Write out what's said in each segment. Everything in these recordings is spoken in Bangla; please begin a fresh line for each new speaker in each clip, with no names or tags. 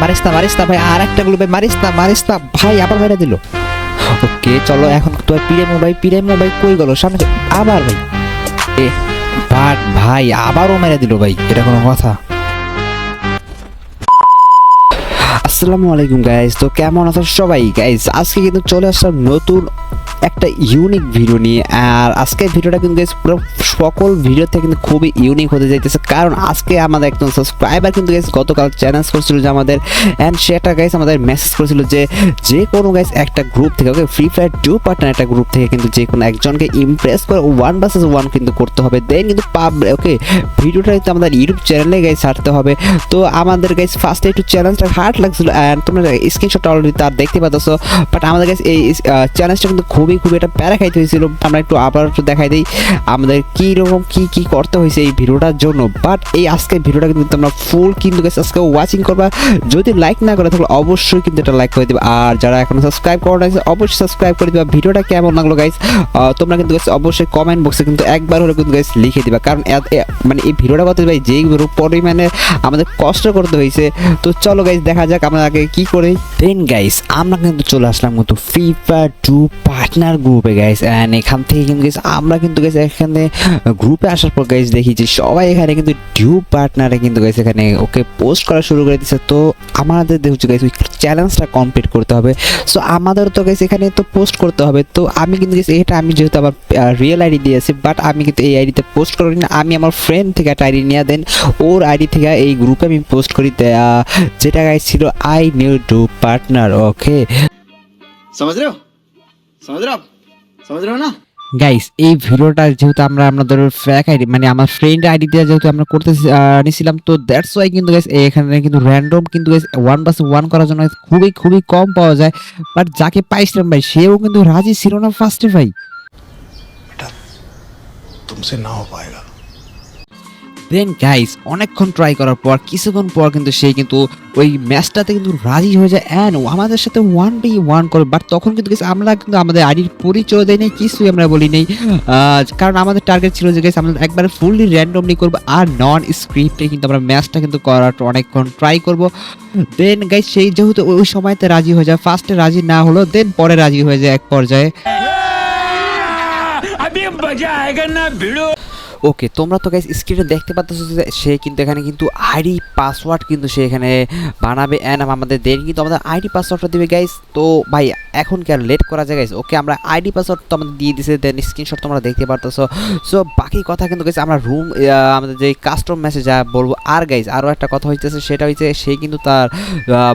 মারিস না মারিস না ভাই, আর একটা গ্লুবে মারিস না মারিস না, ভাই, আবার মেরে দিল। ওকে, চলো, এখন তো পিরেমো ভাই পিরেমো মোবাইল কই গেল? সামনে আবার ভাই। এ, বাট ভাই, আবারও মেরে দিল ভাই, এটা কোনো কথা। আসসালামু আলাইকুম গাইজ তো কেমন আছো সবাই? গাইজ আজকে কিন্তু চলে আসলাম নতুন একটা ইউনিক ভিডিও নিয়ে। আর আজকের ভিডিওটা কিন্তু, guys, পুরো সকল ভিডিও থেকে কিন্তু খুবই ইউনিক হতে যাইতেছে। কারণ আজকে আমাদের একজন সাবস্ক্রাইবার কিন্তু গাইজ গতকাল চ্যালেঞ্জ করছিল যে আমাদের অ্যান্ড সেটা গাইজ আমাদের মেসেজ করেছিল যে যে কোনো গাইজ একটা গ্রুপ থেকে okay free fire two partner একটা গ্রুপ থেকে কিন্তু যে কোনো একজনকে ইমপ্রেস করে ওয়ান ভার্সেস ওয়ান কিন্তু করতে হবে। দেন কিন্তু পাব ওকে ভিডিওটা কিন্তু আমাদের ইউটিউব চ্যানেলে গাইজ ছাড়তে হবে। তো আমাদের গাইজ ফার্স্টে একটু চ্যালেঞ্জটা হার্ড লাগছিল অ্যান্ড তোমরা স্ক্রিনশট অলরেডি তার দেখতে পাচ্ছ বাট আমাদের কাছে এই চ্যালেঞ্জটা কিন্তু খুবই খুবই একটা প্যারা খাইতে হয়েছিল। আমরা একটু আবার একটু দেখাই দিই আমাদের কী রকম, কী কী করতে হয়েছে এই ভিডিওটার জন্য। বাট এই আজকের ভিডিওটা কিন্তু তোমরা ফুল কিন্তু আজকে ওয়াচিং করবা। যদি লাইক না করে, তাহলে অবশ্যই কিন্তু এটা লাইক করে দিবে। আর যারা এখনও সাবস্ক্রাইব করো না অবশ্যই সাবস্ক্রাইব করে দিবা। ভিডিওটা কেমন লাগল গাইজ তোমরা কিন্তু অবশ্যই কমেন্ট বক্সে কিন্তু একবার হলে কিন্তু গাইজ লিখে দিবা। কারণ মানে এই ভিডিওটা করতে ভাই যেই পরিমাণে আমাদের কষ্ট করতে হয়েছে, তো চলো গাইজ দেখা যাক, আমরা আগে কি করে? দেন গাইস আমরা কিন্তু চলে আসলাম কিন্তু ফ্রি ফায়ার টু পার্টনার গ্রুপে গাইস অ্যান্ড এখান থেকে কিন্তু, guys, আমরা কিন্তু গাইস এখানে গ্রুপে আসার পর গাইস দেখি যে সবাই এখানে কিন্তু ডিউ পার্টনারে কিন্তু গাইস এখানে ওকে পোস্ট করা শুরু করে দিচ্ছে তো আমাদের হচ্ছে গাইস ওই চ্যালেঞ্জটা কমপ্লিট করতে হবে। সো আমাদের তো গাইস এখানে তো পোস্ট করতে হবে। তো আমি কিন্তু, guys, এটা আমি যেহেতু আমার রিয়েল আইডি দিয়েছি বাট আমি কিন্তু এই আইডিতে পোস্ট করি না। আমি আমার ফ্রেন্ড থেকে একটা আইডি নিয়ে দেন ওর আইডি থেকে এই গ্রুপে আমি পোস্ট করি যেটা গাইস ছিল I new two partner okay
সমাজ রেও সমাজ রেও সমাজ রেও না
গাইস এই ভিডিওটা যেহেতু আমরা আমাদের ফ্যাক আইডি মানে আমার ফ্রেন্ড আইডি দিয়ে যেহেতু আমরা করতে নিছিলাম তো দ্যাটস ওয়াই কিন্তু গাইস এখানে কিন্তু র্যান্ডম কিন্তু গাইস ওয়ান বাস ওয়ান করার জন্য খুবই খুবই কম পাওয়া যায়। বাট যাকে পাইছিলাম ভাই সেও কিন্তু রাজি ছিল না ফার্স্টে ভাই।
তুমি না হো
দেন গাইস অনেকক্ষণ ট্রাই করার পর কিছুক্ষণ পর কিন্তু সে কিন্তু ওই ম্যাচটাতে কিন্তু রাজি হয়ে যায় অ্যান্ড আমাদের সাথে ওয়ান বি ওয়ান করে। বাট তখন কিন্তু guys আমরা কিন্তু আমাদের আইডির পরিচয় দেয় নেই কিছুই আমরা বলি নেই। কারণ আমাদের টার্গেট ছিল যে গাইস আমরা একবার ফুললি র্যান্ডমলি করব আর নন স্ক্রিপ্টে কিন্তু আমরা ম্যাচটা কিন্তু করার অনেকক্ষণ ট্রাই করব। দেন গাইস সেই যেহেতু ওই সময়তে রাজি হয়ে যায় ফার্স্টে রাজি না হলো দেন পরে রাজি হয়ে যায় এক পর্যায়ে। ওকে তোমরা তো গাইস স্ক্রিনে দেখতে পাচ্ছ যে সে কিন্তু এখানে কিন্তু আইডি পাসওয়ার্ড কিন্তু সে এখানে বানাবে অ্যান্ড আমাদের দেন কিন্তু আমাদের আইডি পাসওয়ার্ডটা দিবে গাইস তো ভাই, এখন কি আর লেট করা যায় গাইস ওকে আমরা আইডি পাসওয়ার্ড তো আমাদের দিয়ে দিছে দেন স্ক্রিনশট তোমরা দেখতে পারতেছো। সো বাকি কথা কিন্তু গাইস আমরা রুম আমাদের যে কাস্টম মেসেজ যা বলব, আর গাইস আরও একটা কথা হইতেছে, সেটা হচ্ছে সে কিন্তু তার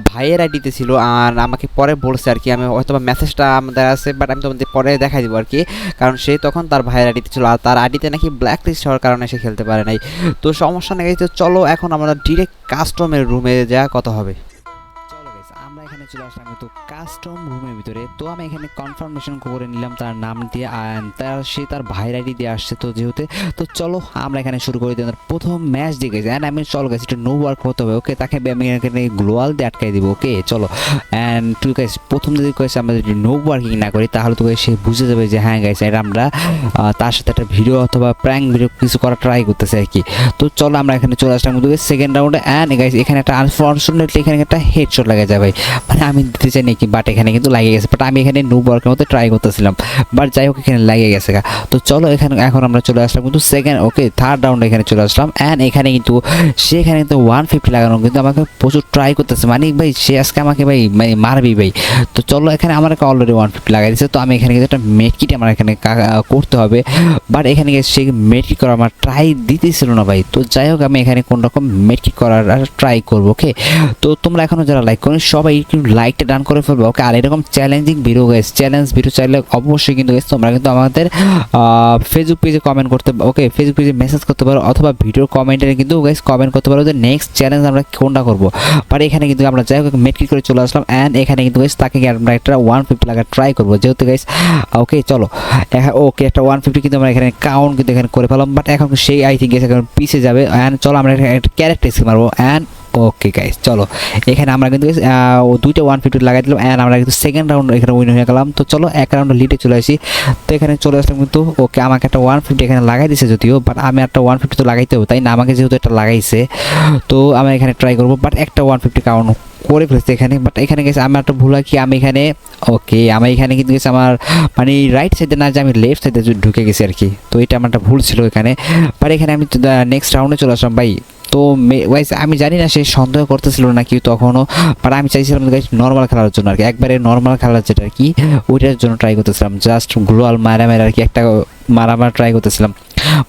ভাইয়ের আইডিতে ছিল আর আমাকে পরে বলছে আর কি। আমি হয়তো মেসেজটা আমাদের আছে বাট আমি তোমাদের পরে দেখাই দিব আর কি। কারণ সে তখন তার ভাইয়ের আইডিতে ছিল আর তার আইডিতে নাকি ব্ল্যাক হওয়ার কারণে সে খেলতে পারে নাই। তো সমস্যা নেই, তো চলো এখন আমরা ডিরেক্ট কাস্টমের রুমে যা কথা হবে। চলে আসলাম তো কাস্টম রুমের ভিতরে। তো আমি এখানে কনফার্মেশন করে নিলাম তার নাম দিয়ে তার, সে তার ভাইয়ের আইডি দিয়ে আসছে তো যেহেতু। তো চলো আমরা এখানে শুরু করে। দিই প্রথম ম্যাচ দিয়ে গেছি অ্যান্ড আমি চলো গেছি একটু নো ওয়ার্ক হতে হবে ওকে তাকে আমি এখানে গ্লোয়াল দিয়ে আটকাই দিব ওকে চলো। অ্যান্ড তুই গাইস প্রথম যদি কয়েছে আমরা যদি নো ওয়ার্কিং না করি, তাহলে তো সে বুঝে যাবে যে হ্যাঁ গাইস এটা আমরা তার সাথে একটা ভিডিও অথবা প্র্যাঙ্ক ভিডিও কিছু করার ট্রাই করতেছে আর কি। তো চলো আমরা এখানে চলে আসলাম সেকেন্ড রাউন্ডে অ্যান্ড গাইস এখানে একটা আনফর্চুনেটলি এখানে একটা হেডশট লাগে যায় ভাই। মানে আমি দিতে চাই নাকি বাট এখানে কিন্তু লাগিয়ে গেছে। বাট আমি এখানে নো ওয়ার্কের মধ্যে ট্রাই করতেছিলাম। বাট যাই হোক, এখানে লাগিয়ে গেছে। তো চলো এখানে, এখন আমরা চলে আসলাম কিন্তু সেকেন্ড ওকে থার্ড রাউন্ডে এখানে চলে আসলাম। অ্যান্ড এখানে কিন্তু, সে এখানে কিন্তু ওয়ান ফিফটি লাগানো কিন্তু আমাকে প্রচুর ট্রাই করতেছে। মানে ভাই, সে আজকে আমাকে ভাই মানে মারবি ভাই। তো চলো এখানে আমার অলরেডি ওয়ান ফিফটি লাগাই দিচ্ছে তো আমি এখানে কিন্তু একটা মেডকিট আমার এখানে কা- করতে হবে। বাট এখানে গিয়ে সে মেডকিট করার আমার ট্রাই দিতেছিল না ভাই। তো যাই হোক, আমি এখানে কোন রকম মেডকিট করার ট্রাই করব ওকে তো তোমরা এখনও যারা লাইক করো সবাই লাইকটা ডান করে ফেলব ওকে আর এরকম চ্যালেঞ্জিং ভিডিও গেছে চ্যালেঞ্জ ভিডিও চাইলে অবশ্যই কিন্তু, guys, তোমরা কিন্তু আমাদের ফেসবুক পেজে কমেন্ট করতে ওকে ফেসবুক পেজে মেসেজ করতে পারো, অথবা ভিডিও কমেন্টে কিন্তু গাইস কমেন্ট করতে পারো যে নেক্সট চ্যালেঞ্জ আমরা কোনটা করব। বাট এখানে কিন্তু আমরা যাই হোক মেট্রিক করে চলে আসলাম অ্যান্ড এখানে কিন্তু গাইস তাকে আমরা একটা ওয়ান ফিফটি লাগা ট্রাই করব। যেহেতু গাইস ওকে চলো। ওকে একটা ওয়ান ফিফটি কিন্তু আমরা এখানে কাউন্ট কিন্তু এখানে করে ফেলাম বাট এখন সেই আই থিঙ্ক এখন পিছিয়ে যাবে অ্যান্ড চলো আমরা একটা ক্যারেক্টার স্কিল মারবো অ্যান্ড ওকে গাইস চলো। এখানে আমরা কিন্তু দুইটা ওয়ান ফিফটি লাগাই দিলাম অ্যান্ড আমরা কিন্তু সেকেন্ড রাউন্ড এখানে উইন হয়ে গেলাম। তো চলো, এক রাউন্ড লিডে চলে আসি। তো এখানে চলে আসলাম কিন্তু ওকে আমাকে একটা ওয়ান ফিফটি এখানে লাগাই দিছে যদিও বাট আমি একটা ওয়ান ফিফটি তো লাগাইতে হবে, তাই না? আমাকে যেহেতু একটা লাগাইছে, তো আমি এখানে ট্রাই করব বাট একটা ওয়ান ফিফটি কাউন্ট করে ফেলেছি এখানে। বাট এখানে গেছে আমার একটা ভুল কি? আমি এখানে ওকে আমি এখানে কিন্তু গেছে আমার মানে রাইট সাইডে না, যে আমি লেফট সাইডে ঢুকে গেছি আর কি। তো এটা আমার একটা ভুল ছিল এখানে। বাট এখানে আমি নেক্সট রাউন্ডে চলে আসলাম, ভাই। তো ওয়াইজ আমি জানি না সে সন্দেহ করতেছিল নাকি তখনও বাট আমি চাইছিলাম নর্মাল খেলার জন্য আর কি, একবারে নর্মাল খেলার যেটা আর কি, ওইটার জন্য ট্রাই করতেছিলাম জাস্ট গ্লোয়াল মারা মারা আর কি একটা মারামার ট্রাই করতেছিলাম।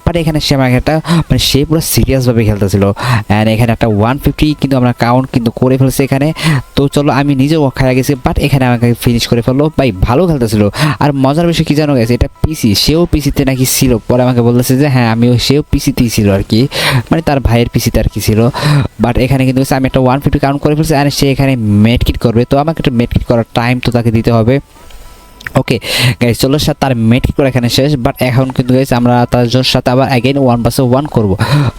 বাট এখানে সে আমাকে একটা মানে সে পুরো সিরিয়াসভাবে খেলতেছিল। অ্যান্ড এখানে একটা ওয়ান ফিফটি কিন্তু আমরা কাউন্ট কিন্তু করে ফেলছে এখানে। তো চলো, আমি নিজেও খেলা গেছি বাট এখানে আমাকে ফিনিশ করে ফেলল। ভাই, ভালো খেলতেছিল। আর মজার বিষয় কি জানো গেছে এটা পিসি সেও পিসিতে নাকি ছিল। পরে আমাকে বলতেছে যে হ্যাঁ আমিও সেও পিসিতেই ছিল আর কি মানে তার ভাইয়ের পিসিতে আর কি ছিল। বাট এখানে কিন্তু আমি একটা ওয়ান ফিফটি কাউন্ট করে ফেলছি আর সে এখানে মেডকিট করবে। তো আমাকে একটা মেডকিট করার টাইম তো তাকে দিতে হবে। ওকে গাইজ চলো সাথে তার মেট্রিক করে এখানে শেষ বাট এখন কিন্তু গাইজ আমরা তার জন্য সাথে আবার অ্যাগেন ওয়ান পাসে ওয়ান করব।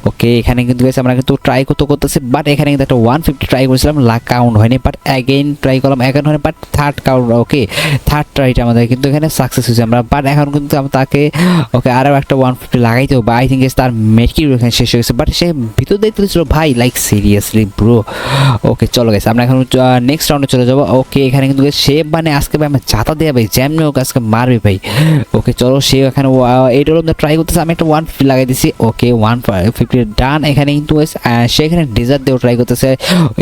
ওকে এখানে কিন্তু গাইজ আমরা কিন্তু ট্রাই করতে করতেছি বাট এখানে কিন্তু একটা ওয়ান ফিফটি ট্রাই করেছিলাম লাখ কাউন্ট হয়নি বাট অ্যাগেন ট্রাই করলাম, এখন হয়নি but third count okay third ট্রাইটা আমাদের কিন্তু এখানে সাকসেস হয়েছে আমরা বাট এখন কিন্তু আমরা তাকে ওকে আরও একটা ওয়ান ফিফটি লাগাইতে হবে আই থিঙ্ক তার মেট্রিক এখানে শেষ হয়ে গেছে বাট সে ভিতর দেখতে ছিল ভাই লাইক সিরিয়াসলি ব্রো ওকে চলো গেছে আমরা এখন নেক্সট রাউন্ডে চলে যাব। ওকে এখানে কিন্তু সে মানে আজকে ভাই, আমার চাতা দেওয়া ভাই জ্যামনি ওকে আজকে মারবে ভাই? ওকে চলো, সে এখানে এইটার মধ্যে ট্রাই করতেছে, আমি একটা ওয়ান লাগাই দিছি। ওকে ওয়ান ফিফটি ডান এখানে কিন্তু সে এখানে ডেজার্ট দিয়েও ট্রাই করতেছে।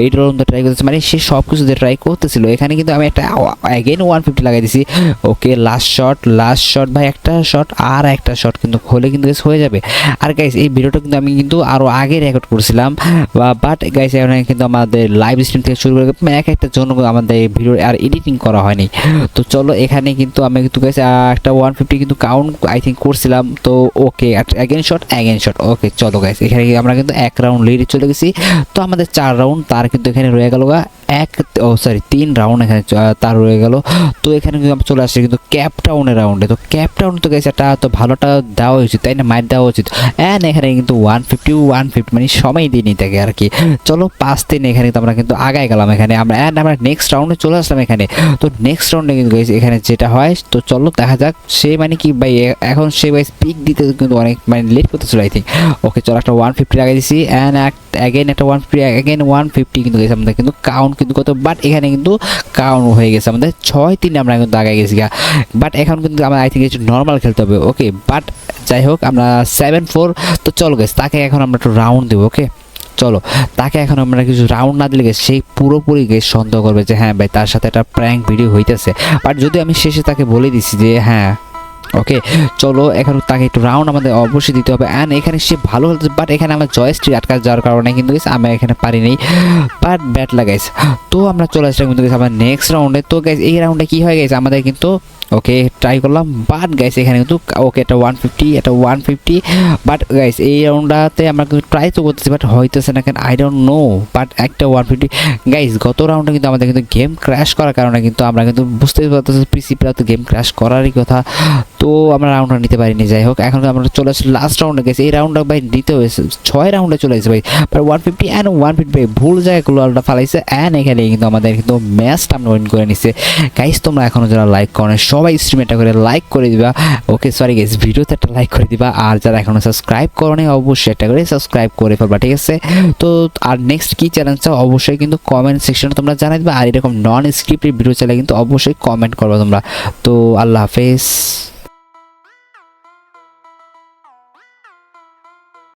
এইটার মধ্যে ট্রাই করতেছে মানে সে সব কিছু দিয়ে ট্রাই করতেছিল। এখানে কিন্তু আমি একটা অ্যাগেন ওয়ান ফিফটি লাগাই দিছি। Okay last shot last shot ভাই, একটা শট আর একটা শট কিন্তু হলে কিন্তু হয়ে যাবে। আর গাইস এই ভিডিওটা কিন্তু আমি কিন্তু আরও আগে রেকর্ড করছিলাম। বাট গাইস এখানে কিন্তু আমাদের লাইভ স্ট্রিম থেকে শুরু করে মানে এক একটা জন্য আমাদের ভিডিও আর এডিটিং করা হয়নি। তো চলো, এখানে কিন্তু আমি কিন্তু গাইস একটা ওয়ান ফিফটি কিন্তু কাউন্ট আই থিঙ্ক করছিলাম। তো okay again shot again shot okay চলো গাইস এখানে আমরা কিন্তু এক রাউন্ড লিডে চলে গেছি। তো আমাদের চার রাউন্ড তার কিন্তু এখানে রয়ে গেল গা। এক, ও সরি তিন রাউন্ড এখানে তার রয়ে গেল। তো এখানে কিন্তু আমরা চলে আসছি কিন্তু ক্যাপ টাউনের রাউন্ডে তো ক্যাপ টাউন তো গেছে একটা তো ভালোটা দেওয়া উচিত, তাই না? মাইট দেওয়া উচিত। অ্যান্ড এখানে কিন্তু ওয়ান ফিফটি ওয়ান ফিফটি মানে সময় দিয়ে নিতে আর কি। চলো, পাঁচ দিন এখানে কিন্তু আমরা কিন্তু আগায় গেলাম এখানে। আমরা অ্যান্ড আমরা নেক্সট রাউন্ডে চলে আসলাম এখানে। তো নেক্সট রাউন্ডে কিন্তু এখানে যেটা হয়, তো চলো, দেখা যাক। সে মানে কি ভাই এখন সে ভাই স্পিক দিতে কিন্তু অনেক মানে লেট করতেছিল আই থিঙ্ক ওকে চলো, একটা ওয়ান ফিফটি লাগাই দিছি। অ্যান্ড অ্যাগেন একটা one fifty again one fifty কিন্তু আমাদের কিন্তু কাউন্ট কিন্তু কত বাট এখানে কিন্তু কাউন্ট হয়ে গেছে আমাদের। ছয় তিনে আমরা কিন্তু আগে গেছি বাট এখন কিন্তু আমরা আই থিঙ্ক একটু নর্মাল খেলতে হবে ওকে বাট যাই হোক, আমরা সেভেন ফোর তো চলো গেছে তাকে এখন আমরা একটু রাউন্ড দেবো ওকে চলো, তাকে এখন আমরা কিছু রাউন্ড না দিলে সেই পুরোপুরি গেস সন্দেহ করবে যে হ্যাঁ ভাই, তার সাথে একটা প্র্যাঙ্ক ভিডিও হইতেছে। বাট যদি আমি শেষে তাকে বলে দিছি যে হ্যাঁ ওকে, চলো, এখন তাকে একটু রাউন্ড আমাদের অবশ্যই দিতে হবে। অ্যান্ড এখানে সে ভালো হতো বাট এখানে আমার জয়স্ট্রি আটকা যাওয়ার কারণে কিন্তু আমি এখানে পারিনি। বাট ব্যাট লাগাইস তো আমরা চলে আসলাম কিন্তু আমার নেক্সট রাউন্ডে তো গাইজ এই রাউন্ডে কি হয়ে গেছে আমাদের কিন্তু ওকে ট্রাই করলাম বাট গাইস এখানে কিন্তু ওকে একটা ওয়ান ফিফটি একটা ওয়ান ফিফটি বাট গাইস এই রাউন্ডটাতে আমরা কিন্তু ট্রাই তো করতেছি বাট হইতেছে না কেন আই ডোন্ট নো বাট একটা ওয়ান ফিফটি গাইস গত রাউন্ডে কিন্তু আমাদের কিন্তু গেম ক্র্যাশ করার কারণে কিন্তু আমরা কিন্তু বুঝতেই পারতেছি পিসি প্লেয়ার তো গেম ক্র্যাশ করারই কথা তো আমরা রাউন্ডটা নিতে পারিনি যাই হোক এখন আমরা চলে আসছি লাস্ট রাউন্ডে গেছি এই রাউন্ডটা ভাই নিতে হয়েছে ছয় রাউন্ডে চলে এসেছে ভাই but one fifty and one fifty ভাই ভুল জায়গায় গোলটা ফালাইছে অ্যান্ড এখানে কিন্তু আমাদের কিন্তু ম্যাচটা আমরা উইন করে নিচ্ছে গাইস তোমরা এখনও যারা লাইক করো নাই, সবাই স্ট্রিম এটা করে লাইক করে দিবা। ওকে সরি গাইস ভিডিওতে একটা লাইক করে দিবা। আর যারা এখনও সাবস্ক্রাইব করো অবশ্যই একটা করে সাবস্ক্রাইব করে ফেলবা, ঠিক আছে? তো, আর নেক্সট কী চ্যালেঞ্জ চাও? অবশ্যই কিন্তু কমেন্ট সেকশনে তোমরা জানাই দিবা। আর এরকম নন স্ক্রিপ্টেড ভিডিও চাইলে কিন্তু অবশ্যই কমেন্ট করবা তোমরা। তো, আল্লাহ হাফেজ।